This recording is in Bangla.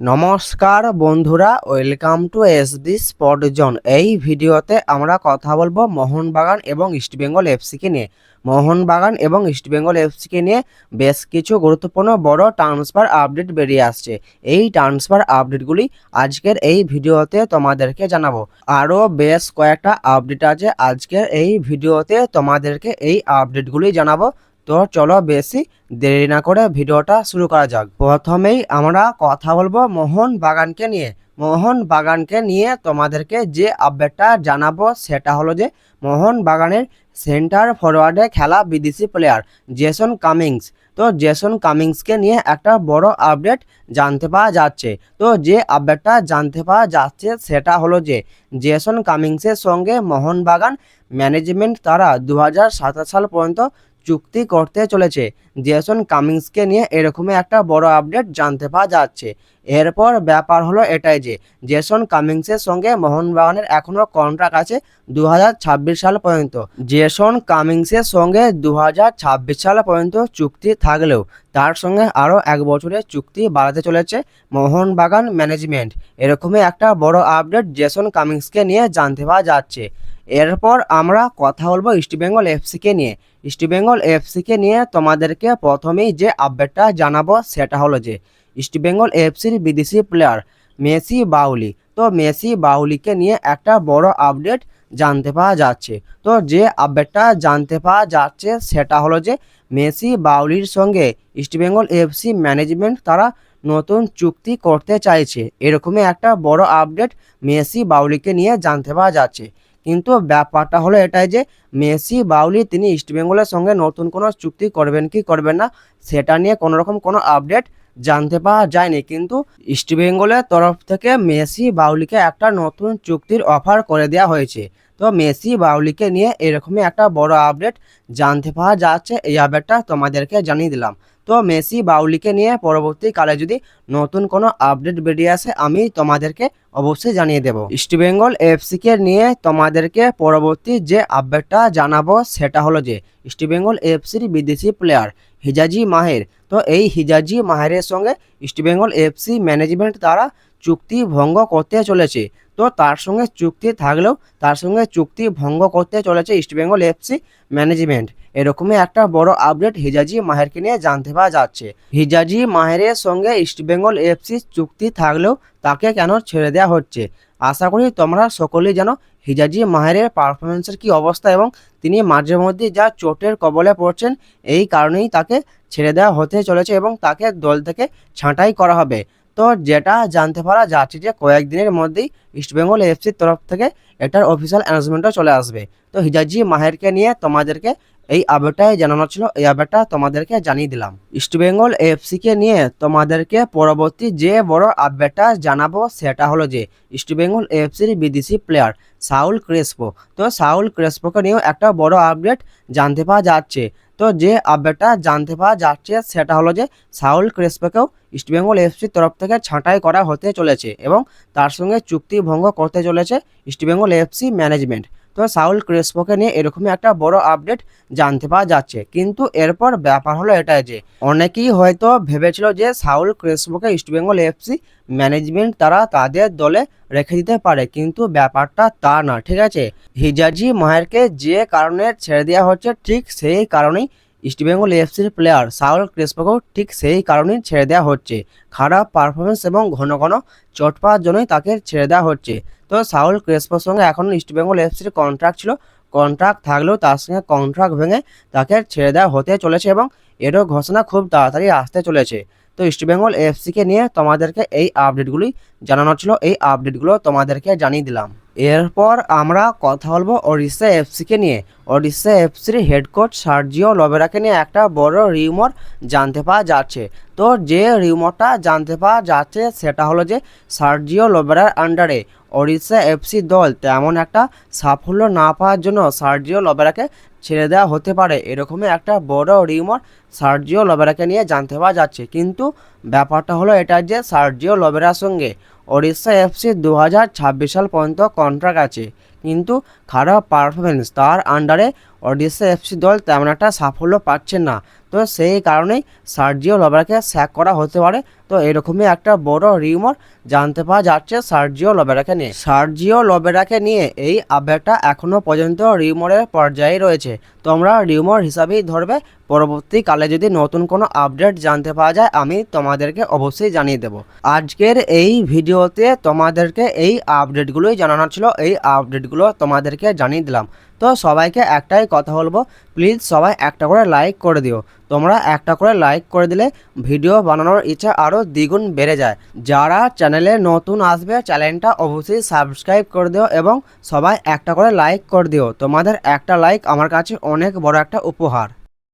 নমস্কার বন্ধুরা welcome to S B spot zone এই ভিডিওতে আমরা কথা বলব মোহনবাগান এবং ইস্টবেঙ্গল এফসিকে নিয়ে। মোহনবাগান এবং ইস্টবেঙ্গল এফসিকে নিয়ে বেশ কিছু গুরুত্বপূর্ণ বড় ট্রান্সফার আপডেট বেরিয়ে আসছে। এই ট্রান্সফার আপডেটগুলি আজকের এই ভিডিওতে তোমাদেরকে জানাব। আরও বেশ কয়েকটা আপডেট আছে, আজকের এই ভিডিওতে তোমাদেরকে এই আপডেটগুলি জানাব। তো চলো বেশি দেরি না করে ভিডিওটা শুরু করা যাক। প্রথমেই আমরা কথা বলব মোহন বাগানকে নিয়ে। মোহন বাগানকে নিয়ে তোমাদেরকে যে আপডেটটা জানাব সেটা হলো যে মোহন বাগানের সেন্টার ফরওয়ার্ডে খেলা বিদেশি প্লেয়ার জেসন কামিংস তো জেসন কামিংসকে নিয়ে একটা বড় আপডেট জানতে পাওয়া যাচ্ছে। তো যে আপডেটটা জানতে পাওয়া যাচ্ছে সেটা হলো যে জেসন কামিংসের সঙ্গে মোহনবাগান ম্যানেজমেন্ট তারা দু সাল পর্যন্ত চুক্তি করতে চলেছে। জেসন কামিংসকে নিয়ে এরকমই একটা বড় আপডেট জানতে পাওয়া যাচ্ছে। এরপর ব্যাপার হলো এটাই যে, জেসন কামিংসের সঙ্গে মোহনবাগানের এখনও কন্ট্রাক্ট আছে দু হাজার ছাব্বিশ সাল পর্যন্ত। জেসন কামিংসের সঙ্গে দু হাজার ছাব্বিশ সাল পর্যন্ত চুক্তি থাকলেও তার সঙ্গে আরও এক বছরের চুক্তি বাড়াতে চলেছে মোহনবাগান ম্যানেজমেন্ট এরকমই একটা বড় আপডেট জেসন কামিংসকে নিয়ে জানতে পাওয়া যাচ্ছে। এরপর আমরা কথা বলব ইস্টবেঙ্গল এফসিকে নিয়ে। ইস্টবেঙ্গল এফসিকে নিয়ে তোমাদেরকে প্রথমেই যে আপডেটটা জানাব সেটা হলো যে ইস্টবেঙ্গল এফসির বিদেশি প্লেয়ার মেসি বাউলি। তো মেসি বাউলিকে নিয়ে একটা বড় আপডেট জানতে পাওয়া যাচ্ছে। তো যে আপডেটটা জানতে পাওয়া যাচ্ছে সেটা হলো যে, মেসি বাউলির সঙ্গে ইস্টবেঙ্গল এফসি ম্যানেজমেন্ট তারা নতুন চুক্তি করতে চাইছে। এরকমই একটা বড় আপডেট মেসি বাউলিকে নিয়ে জানতে পাওয়া যাচ্ছে। কিন্তু ব্যাপারটা হলো এটাই যে মেসি, বাউলি তিনি ইস্টবেঙ্গলের সঙ্গে নতুন কোনো চুক্তি করবেন কি করবেন না, সেটা নিয়ে কোনো রকম কোনো আপডেট জানতে পাওয়া যায়নি। কিন্তু ইস্টবেঙ্গলের তরফ থেকে মেসি, বাউলিকে একটা নতুন চুক্তির অফার করে দেওয়া হয়েছে। তো মেসি বাউলিকে নিয়ে এরকমই একটা বড় আপডেট জানতে পাওয়া যাচ্ছে। এই আপডেটটা তোমাদেরকে জানিয়ে দিলাম। তো মেসি বাউলিকে নিয়ে পরবর্তীকালে যদি নতুন কোনো আপডেট বেরিয়ে আসে, আমি তোমাদেরকে অবশ্যই জানিয়ে দেব। ইস্টবেঙ্গল এফসিকে নিয়ে তোমাদেরকে পরবর্তী যে আপডেটটা জানাব, সেটা হলো যে ইস্টবেঙ্গল এফসির বিদেশি প্লেয়ার হিজাজি মাহের। তো এই হিজাজি মাহেরের সঙ্গে ইস্টবেঙ্গল এফসি ম্যানেজমেন্ট তারা চুক্তি ভঙ্গ করতে চলেছে। তো তার সঙ্গে চুক্তি থাকলেও তার সঙ্গে চুক্তি ভঙ্গ করতে চলেছে ইস্টবেঙ্গল এফসি ম্যানেজমেন্ট এরকমই একটা বড় আপডেট হিজাজি মাহেরকে নিয়ে জানতে পাওয়া যাচ্ছে। হিজাজি মাহেরের সঙ্গে ইস্টবেঙ্গল এফসি চুক্তি থাকলেও তাকে কেন ছেড়ে দেওয়া হচ্ছে? আশা করি তোমরা সকলেই জানো হিজাজি মাহেরের পারফরমেন্সের কি অবস্থা এবং তিনি মাঝে মধ্যে যা চোটের কবলে পড়ছেন, এই কারণেই তাকে ছেড়ে দেওয়া হতে চলেছে এবং তাকে দল থেকে ছাঁটাই করা হবে। তো যেটা জানতে পারা যাচ্ছে যে কয়েকদিনের মধ্যেই ইস্টবেঙ্গল এফসির তরফ থেকে এটার অফিসিয়াল অ্যানাউন্সমেন্টও চলে আসবে। তো হিজাজি মাহেরকে নিয়ে তোমাদেরকে এই আপডেটটাই জানানো ছিল। এই আপডেটটা তোমাদেরকে জানিয়ে দিলাম। ইস্টবেঙ্গল এফসিকে নিয়ে তোমাদেরকে পরবর্তী যে বড় আপডেটটা জানাব সেটা হলো যে ইস্টবেঙ্গল এফসির বিদেশি প্লেয়ার সাউল ক্রেসপো। তো সাউল ক্রেসপোকে নিয়েও একটা বড় আপডেট জানতে পাওয়া যাচ্ছে। তো যে আপডেটটা জানতে পাওয়া যাচ্ছে, সেটা হলো যে সাউল ক্রেসপেকেও ইস্টবেঙ্গল এফসির তরফ থেকে ছাঁটাই করা হতে চলেছে এবং তার সঙ্গে চুক্তি ভঙ্গ করতে চলেছে ইস্টবেঙ্গল এফসি ম্যানেজমেন্ট তো সাউল ক্রেসপোকে নিয়ে এরকমই একটা বড় আপডেট জানতে পাওয়া যাচ্ছে। কিন্তু এরপর ব্যাপার হলো এটাই যে, অনেকেই হয়তো ভেবেছিল যে সাউল ক্রেসপোকে ইস্টবেঙ্গল এফসি ম্যানেজমেন্ট তারা তাদের দলে রেখে দিতে পারে, কিন্তু ব্যাপারটা তা না, ঠিক আছে? হিজাজি মাহেরকে যে কারণে ছেড়ে দেওয়া হচ্ছে, ঠিক সেই কারণেই ইস্টবেঙ্গল এফসির প্লেয়ার সাউল ক্রেসপোকেও ঠিক সেই কারণেই ছেড়ে দেওয়া হচ্ছে। খারাপ পারফরমেন্স এবং ঘন ঘন চোট পাওয়ার জন্যই তাকে ছেড়ে দেওয়া হচ্ছে। তো সাউল ক্রেসপোর সঙ্গে এখন ইস্টবেঙ্গল এফসির কন্ট্রাক্ট ছিল। কন্ট্রাক্ট থাকলেও তার সঙ্গে কন্ট্রাক্ট ভেঙে তাকে ছেড়ে দেওয়া হতে চলেছে এবং এরও ঘোষণা খুব তাড়াতাড়ি আসতে চলেছে। তো ইস্টবেঙ্গল এফসিকে নিয়ে তোমাদেরকে এই আপডেটগুলি জানানো ছিল। এই আপডেটগুলো তোমাদেরকে জানিয়ে দিলাম। এরপর আমরা কথা বলব ওড়িশা এফসিকে নিয়ে। ওড়িশা এফসির হেড কোচ সার্জিও লবেরাকে নিয়ে একটা বড় রিউমর জানতে পাওয়া যাচ্ছে। তো যে রিউমরটা জানতে পাওয়া যাচ্ছে, সেটা হলো যে সার্জিও লবেরার আন্ডারে ওড়িশা এফসি দল তেমন একটা সাফল্য না পাওয়ার জন্য সার্জিও লবেরাকে ছেড়ে দেওয়া হতে পারে। এরকমই একটা বড় রিউমর সার্জিও লবেরাকে নিয়ে জানতে পাওয়া যাচ্ছে। কিন্তু ব্যাপারটা হলো এটা যে সার্জিও লবেরার সঙ্গে ওড়িশা এফসি দু হাজার ছাব্বিশ সাল পর্যন্ত কন্ট্রাক্ট আছে। কিন্তু খারাপ পারফরমেন্স তার আন্ডারে ওড়িশা এফসি দল তেমন একটা সাফল্য পাচ্ছে না। তো সেই কারণেই সার্জিও লবেরাকে স্যাক করা হতে পারে। তো এরকমই একটা বড় রিউমার জানতে পাওয়া যাচ্ছে সার্জিও লবেরাকে নিয়ে। সার্জিও লবেরাকে নিয়ে এই আপডেটটা এখনও পর্যন্ত রিউমারের পর্যায়ে রয়েছে। তোমরা রিউমার হিসাবেই ধরবে। পরবর্তীকালে যদি নতুন কোনো আপডেট জানতে পাওয়া যায়, আমি তোমাদেরকে অবশ্যই জানিয়ে দেব। আজকের এই ভিডিওতে তোমাদেরকে এই আপডেটগুলোই জানানো ছিল। এই আপডেটগুলো তোমাদেরকে জানিয়ে দিলাম। তো সবাইকে একটাই কথা বলব প্লিজ সবাই একটা করে লাইক করে দিও। তোমরা একটা করে লাইক করে দিলে ভিডিও বানানোর ইচ্ছা আরও দ্বিগুণ বেড়ে যায়। যারা চ্যানেলে নতুন আসবে চ্যানেলটা অবশ্যই সাবস্ক্রাইব করে দিও এবং সবাই একটা করে লাইক করে দিও। তোমাদের একটা লাইক আমার কাছে অনেক বড় একটা উপহার।